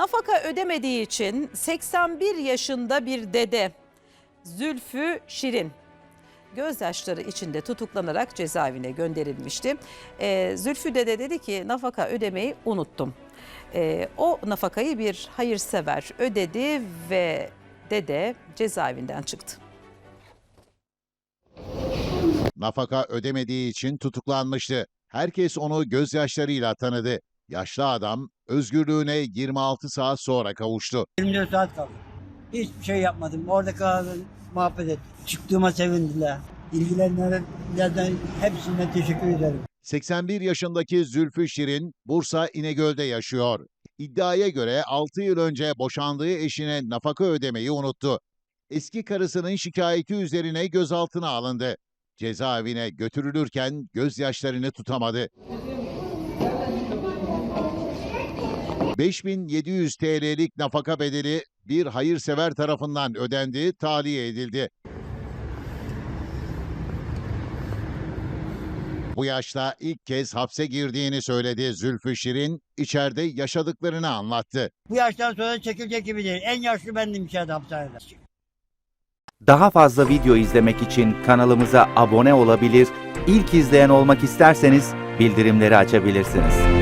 Nafaka ödemediği için 81 yaşında bir dede Zülfü Şirin gözyaşları içinde tutuklanarak cezaevine gönderilmişti. Ee, Zülfü dede dedi ki nafaka ödemeyi unuttum. Ee, o nafakayı bir hayırsever ödedi ve dede cezaevinden çıktı. Nafaka ödemediği için tutuklanmıştı. Herkes onu gözyaşlarıyla tanıdı. Yaşlı adam özgürlüğüne 26 saat sonra kavuştu. 24 saat kaldım. Hiçbir şey yapmadım. Orada kaldım, muhabbet ettim. Çıktığıma sevindiler. İlgilenenlerden hepsine teşekkür ederim. 81 yaşındaki Zülfü Şirin Bursa İnegöl'de yaşıyor. İddiaya göre 6 yıl önce boşandığı eşine nafaka ödemeyi unuttu. Eski karısının şikayeti üzerine gözaltına alındı. Cezaevine götürülürken gözyaşlarını tutamadı. 5700 TL'lik nafaka bedeli bir hayırsever tarafından ödendi, tahliye edildi. Bu yaşta ilk kez hapse girdiğini söyledi Zülfü Şirin, içeride yaşadıklarını anlattı. Bu yaştan sonra çekilecek gibi değil. En yaşlı bendim içeride hapishanede. Daha fazla video izlemek için kanalımıza abone olabilir, ilk izleyen olmak isterseniz bildirimleri açabilirsiniz.